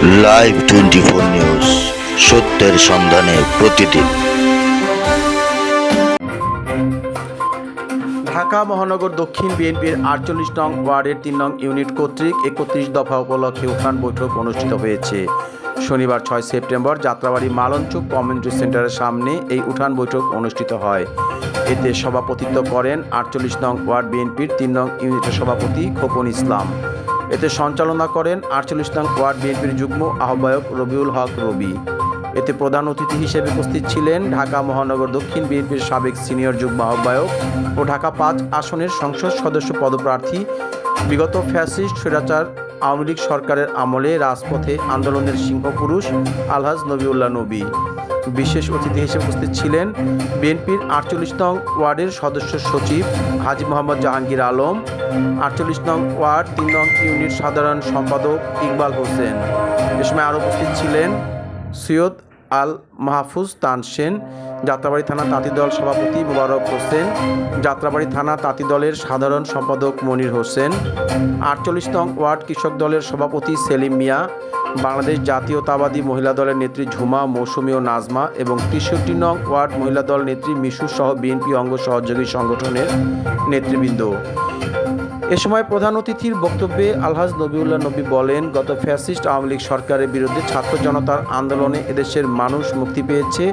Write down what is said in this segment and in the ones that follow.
Live twenty four news সত্যের সন্ধানে প্রতিদিন। ঢাকা মহানগর দক্ষিণ বিএনপির আটচল্লিশ নং ওয়ার্ডের তিন নং ইউনিট কর্তৃক একত্রিশ দফা উপলক্ষে উত্থান বৈঠক অনুষ্ঠিত হয়েছে। শনিবার ছয় সেপ্টেম্বর যাত্রাবাড়ি মালঞ্চুক কমিউনিটি সেন্টারের সামনে এই উঠান বৈঠক অনুষ্ঠিত হয়। এতে সভাপতিত্ব করেন আটচল্লিশ নং ওয়ার্ড বিএনপির তিন নং ইউনিটের সভাপতি খোকন ইসলাম। এতে সঞ্চালনা করেন আটচল্লিশ নং ওয়ার্ড বিএনপির যুগ্ম আহ্বায়ক রবিউল হক রবি। এতে প্রধান অতিথি হিসেবে উপস্থিত ছিলেন ঢাকা মহানগর দক্ষিণ বিএনপির সাবেক সিনিয়র যুগ্ম আহ্বায়ক ও ঢাকা পাঁচ আসনের সংসদ সদস্য পদপ্রার্থী। বিগত ফ্যাসিস্ট, স্বৈরাচার, আওয়ামী লীগ সরকারের আমলে রাজপথে আন্দোলনের সিংহপুরুষ আলহাজ নবিউল্লাহ নবী। বিশেষ অতিথি হিসেবে উপস্থিত ছিলেন বিএনপির আটচল্লিশ নং ওয়ার্ডের সদস্য সচিব হাজি মোহাম্মদ জাহাঙ্গীর আলম, আটচল্লিশ নং ওয়ার্ড তিন নং ইউনিট সাধারণ সম্পাদক ইকবাল হোসেন। এ সময় আরও উপস্থিত ছিলেন সৈয়দ আল মাহফুজ তানসেন যাত্রাবাড়ি থানা তাঁতি দল সভাপতি মুবারক হোসেন, যাত্রাবাড়ি থানা তাঁতি দলের সাধারণ সম্পাদক মনির হোসেন, আটচল্লিশ নং ওয়ার্ড কৃষক দলের সভাপতি সেলিম মিয়া বাংলাদেশ জাতীয়তাবাদী মহিলা দলের নেত্রী ঝুমা, মৌসুমী ও নাজমা এবং তেষট্টি নং ওয়ার্ড মহিলা দল নেত্রী মিশু সহ বিএনপি অঙ্গ সহযোগী সংগঠনের নেতৃবৃন্দ। এ সময় প্রধান অতিথির বক্তব্যে আলহাজ নবিউল্লাহ নবী বলেন, গত ফ্যাসিস্ট আওয়ামী লীগ সরকারের বিরুদ্ধে ছাত্র জনতার আন্দোলনে এদেশের মানুষ মুক্তি পেয়েছে।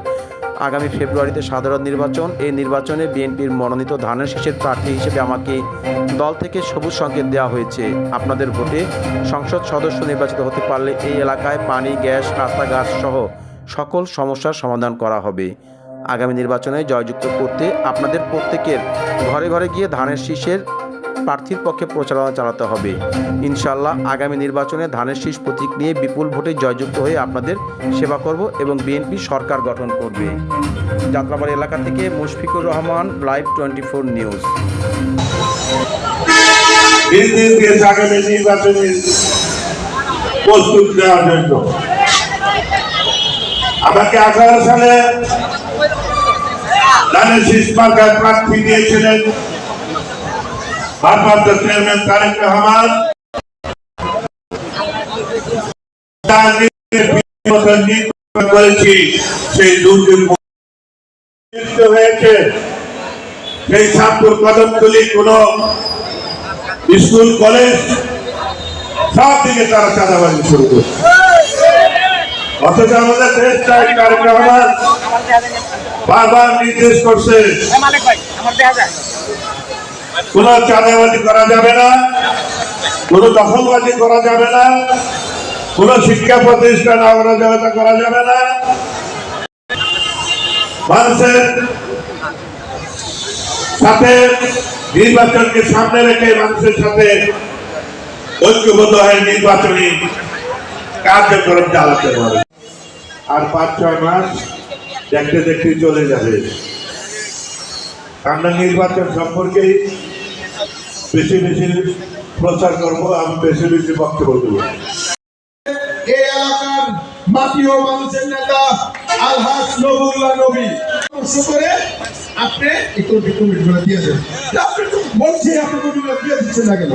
আগামী ফেব্রুয়ারিতে সাধারণ নির্বাচন। এই নির্বাচনে বিএনপির মনোনীত ধানের শীষের প্রার্থী হিসেবে আমাকে দল থেকে সবুজ সংকেত দেওয়া হয়েছে। আপনাদের ভোটে সংসদ সদস্য নির্বাচিত হতে পারলে এই এলাকায় পানি, গ্যাস, রাস্তাঘাট সহ সকল সমস্যার সমাধান করা হবে। আগামী নির্বাচনে জয়যুক্ত করতে আপনাদের প্রত্যেকের ঘরে ঘরে গিয়ে ধানের শীষের প্রার্থীর পক্ষে প্রচারণা চালাতে হবে। ইনশাল্লাহ আগামী নির্বাচনে ধানের শীষ প্রতীক নিয়ে বিপুল ভোটে জয়যুক্ত হয়ে আপনাদের সেবা করব এবং বিএনপি সরকার গঠন করবে। যাত্রাবাড়ি এলাকা থেকে Mushfiqur Rahman, live twenty four news. আমাকে আঠারো সালে প্রার্থী দিয়েছিলেন। ভারপ্রাপ্ত চেয়ারম্যান তারেক রহমান করেছি, সেই মুক্ত হয়েছে। সেই ছাত্র কদমতলি কোন স্কুল, কলেজ, সব দিকে তারা চাঁদাবাজি শুরু করছে। অথচ আমাদের দেশ চাই তারেক রহমান বারবার নির্দেশ করছে কোন চাঁদাবাজি করা যাবে না, কোন দখলবাজি করা যাবে না, কোন শিক্ষা প্রতিষ্ঠান অরাজকতা করা যাবে না। মানুষের সাথে নির্বাচনকে সামনে রেখে মানুষের সাথে ঐক্যবদ্ধ হয়ে নির্বাচনী কার্যক্রম চালাতে পারে আর পাঁচ, ছয় মাস দেখতে দেখতে চলে যাবে। আমরা নির্বাচন সম্পর্কেই বেশি বেশি প্রচার করব আমি বেশি বেশি বক্তব্য দেবো। এই এলাকার মাটি ও মানুষের নেতা আলহাজ নবুল্লাহ নবী। করে আপনি একটু একটু দিয়ে দেন। আপনি তো বলছি আপনি মিটগুলো দিয়ে দিচ্ছেন না কেন?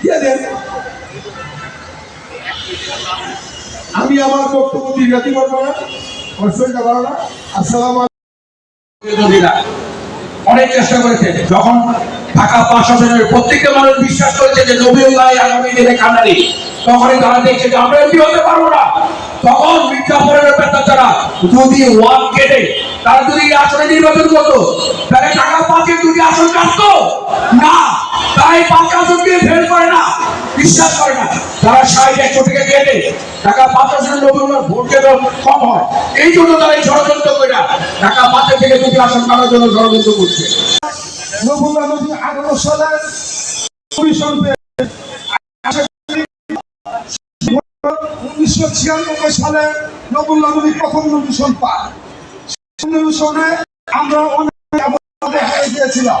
দিয়ে দেন। আমি আমার বক্তব্য দীর্ঘাতি করব না শরীরটা ভালো না। আসসালাম অনেক চেষ্টা করেছে। যখন ঢাকা হাজারের প্রত্যেকটা মানুষ বিশ্বাস করেছে যে নবীউল্লাহ আগামী দিনে কান্নারি তখনই তারা দেখছে যে আমরা এমপি হতে পারব না। তখন মির্জাপুরের পেতাচারা যদি ওয়ান কেটে তারা যদি এই আসনে নির্বাচন করতো, তাহলে ঢাকা পাঁচের দুটি আসন কাটতো। না, তাই পাঁচ আসনকে ফেল করে না। বিশ্বাস করে না। তারা ষাট একশো থেকে কেটে ঢাকা পাঁচ আসনের নবীউল্লাহ ভোট যেন কম হয়। এই জন্য তারা এই ষড়যন্ত্র করে না। ঢাকা পাঁচের থেকে দুটি আসন কাটার জন্য ষড়যন্ত্র করছে। আমরা অনেক দিয়েছিলাম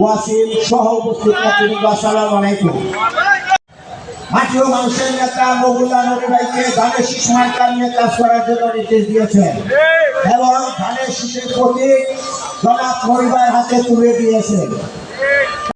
ওয়াসিম সহ উপস্থিত নেতৃবৃন্দ আসসালামু আলাইকুম। মাটিও মানুষের নেতা নবুল্লাহ নবী ভাইকে ধানের শীষ মার্কা নিয়ে কাজ করার জন্য নির্দেশ দিয়েছেন। এবং ধানের শীষের প্রতীক জনাব পরিবার হাতে তুলে দিয়েছেন।